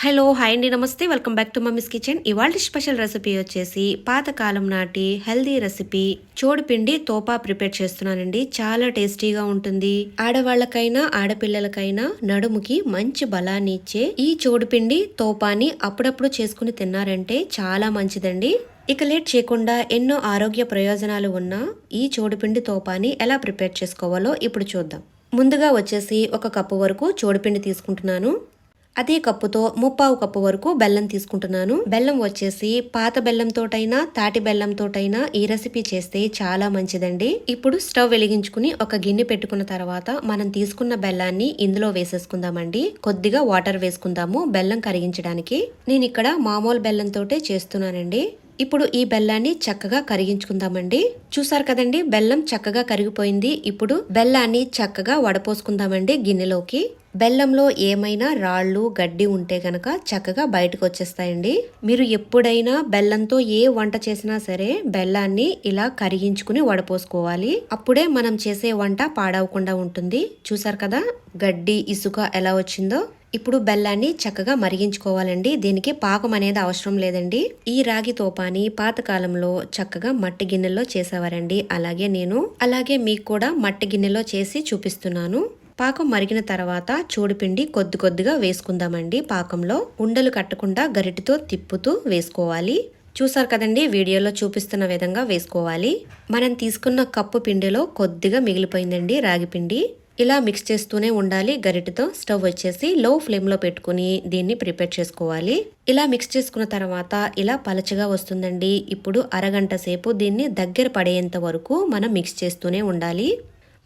Hello hi అండి నమస్తే. Welcome back to mummy's kitchen. ఇవాళ స్పెషల్ రెసిపీ వచ్చేసి పాతకాలం నాటి హెల్దీ రెసిపీ. చోడుపిండి తోపా ప్రిపేర్ చేస్తున్నానండి. చాలా టేస్టీగా ఉంటుంది. ఆడవాళ్ళకైనా ఆడపిల్లలకైనా నడుముకి మంచి బలాన్ని ఇచ్చే ఈ చోడుపిండి తోపాని అప్పుడప్పుడు చేసుకుని తిన్నారంటే చాలా మంచిదండి. ఇక లేట్ చేయకుండా ఎన్నో ఆరోగ్య ప్రయోజనాలు ఉన్న ఈ చోడుపిండి తోపాని ఎలా ప్రిపేర్ చేసుకోవాలో ఇప్పుడు చూద్దాం. ముందుగా వచ్చేసి ఒక కప్పు వరకు చోడుపిండి తీసుకుంటున్నాను. అదే కప్పుతో ముప్పావు కప్పు వరకు బెల్లం తీసుకుంటున్నాను. బెల్లం వచ్చేసి పాత బెల్లంతోటైనా తాటి బెల్లంతోటైనా ఈ రెసిపీ చేస్తే చాలా మంచిదండి. ఇప్పుడు స్టవ్ వెలిగించుకుని ఒక గిన్నె పెట్టుకున్న తర్వాత మనం తీసుకున్న బెల్లాన్ని ఇందులో వేసేసుకుందామండి. కొద్దిగా వాటర్ వేసుకుందాము బెల్లం కరిగించడానికి. నేను ఇక్కడ మామూలు బెల్లంతోటే చేస్తున్నానండి. ఇప్పుడు ఈ బెల్లాన్ని చక్కగా కరిగించుకుందామండి. చూసారు కదండి బెల్లం చక్కగా కరిగిపోయింది. ఇప్పుడు బెల్లాన్ని చక్కగా వడపోసుకుందామండి గిన్నెలోకి. బెల్లంలో ఏమైనా రాళ్ళు గడ్డి ఉంటే గనక చక్కగా బయటకు వచ్చేస్తాయండి. మీరు ఎప్పుడైనా బెల్లంతో ఏ వంట చేసినా సరే బెల్లాన్ని ఇలా కరిగించుకుని వడపోసుకోవాలి. అప్పుడే మనం చేసే వంట పాడవకుండా ఉంటుంది. చూసారు కదా గడ్డి ఇసుక ఎలా వచ్చిందో? ఇప్పుడు బెల్లాన్ని చక్కగా మరిగించుకోవాలండి. దీనికి పాకం అనేది అవసరం లేదండి. ఈ రాగి తోపాని పాతకాలంలో చక్కగా మట్టి గిన్నెలో చేసేవారండి. అలాగే నేను అలాగే మీకు కూడా మట్టి గిన్నెలో చేసి చూపిస్తున్నాను. పాకం మరిగిన తర్వాత చూడిపిండి కొద్ది కొద్దిగా వేసుకుందామండి. పాకంలో ఉండలు కట్టకుండా గరిటితో తిప్పుతూ వేసుకోవాలి. చూసారు కదండి వీడియోలో చూపిస్తున్న విధంగా వేసుకోవాలి. మనం తీసుకున్న కప్పు పిండిలో కొద్దిగా మిగిలిపోయిందండి రాగి పిండి. ఇలా మిక్స్ చేస్తూనే ఉండాలి. గరిటతో స్టవ్ వచ్చేసి లో ఫ్లేమ్లో పెట్టుకుని దీన్ని ప్రిపేర్ చేసుకోవాలి. ఇలా మిక్స్ చేసుకున్న తర్వాత ఇలా పలచగా వస్తుందండి. ఇప్పుడు అరగంట సేపు దీన్ని దగ్గర పడేంత వరకు మనం మిక్స్ చేస్తూనే ఉండాలి.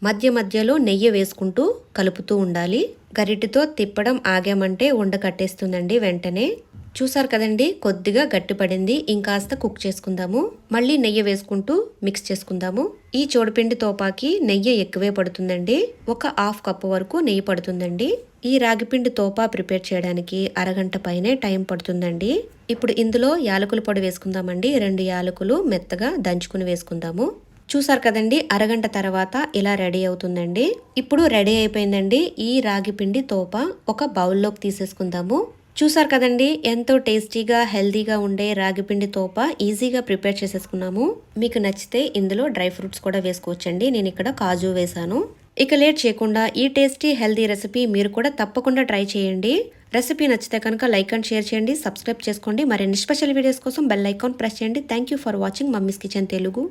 మధ్య మధ్యలో నెయ్యి వేసుకుంటూ కలుపుతూ ఉండాలి. గరిటితో తిప్పడం ఆగామంటే ఉండ కట్టేస్తుందండి వెంటనే. చూసారు కదండి కొద్దిగా గట్టిపడింది. ఇంకాస్త కుక్ చేసుకుందాము. మళ్ళీ నెయ్యి వేసుకుంటూ మిక్స్ చేసుకుందాము. ఈ చోడపిండి తోపాకి నెయ్యి ఎక్కువే పడుతుందండి. ఒక హాఫ్ కప్ వరకు నెయ్యి పడుతుందండి. ఈ రాగిపిండి తోపా ప్రిపేర్ చేయడానికి అరగంట పైనే టైం పడుతుందండి. ఇప్పుడు ఇందులో యాలకుల పొడి వేసుకుందామండి. రెండు యాలకులు మెత్తగా దంచుకుని వేసుకుందాము. చూసారు కదండి అరగంట తర్వాత ఇలా రెడీ అవుతుందండి. ఇప్పుడు రెడీ అయిపోయిందండి ఈ రాగి పిండి తోప. ఒక బౌల్లోకి తీసేసుకుందాము. చూసారు కదండి ఎంతో టేస్టీగా హెల్దీగా ఉండే రాగిపిండి తోప ఈజీగా ప్రిపేర్ చేసేసుకున్నాము. మీకు నచ్చితే ఇందులో డ్రై ఫ్రూట్స్ కూడా వేసుకోవచ్చండి. నేను ఇక్కడ కాజు వేసాను ఇక లేట్ చేయకుండా ఈ టేస్టీ హెల్దీ రెసిపీ మీరు కూడా తప్పకుండా ట్రై చేయండి. రెసిపీ నచ్చితే కనుక లైక్ అండ్ షేర్ చేయండి. సబ్స్క్రైబ్ చేసుకోండి. మరిన్ని స్పెషల్ వీడియోస్ కోసం బెల్ ఐకాన్ ప్రెస్ చేయండి. Thank you for watching mummy's kitchen Telugu.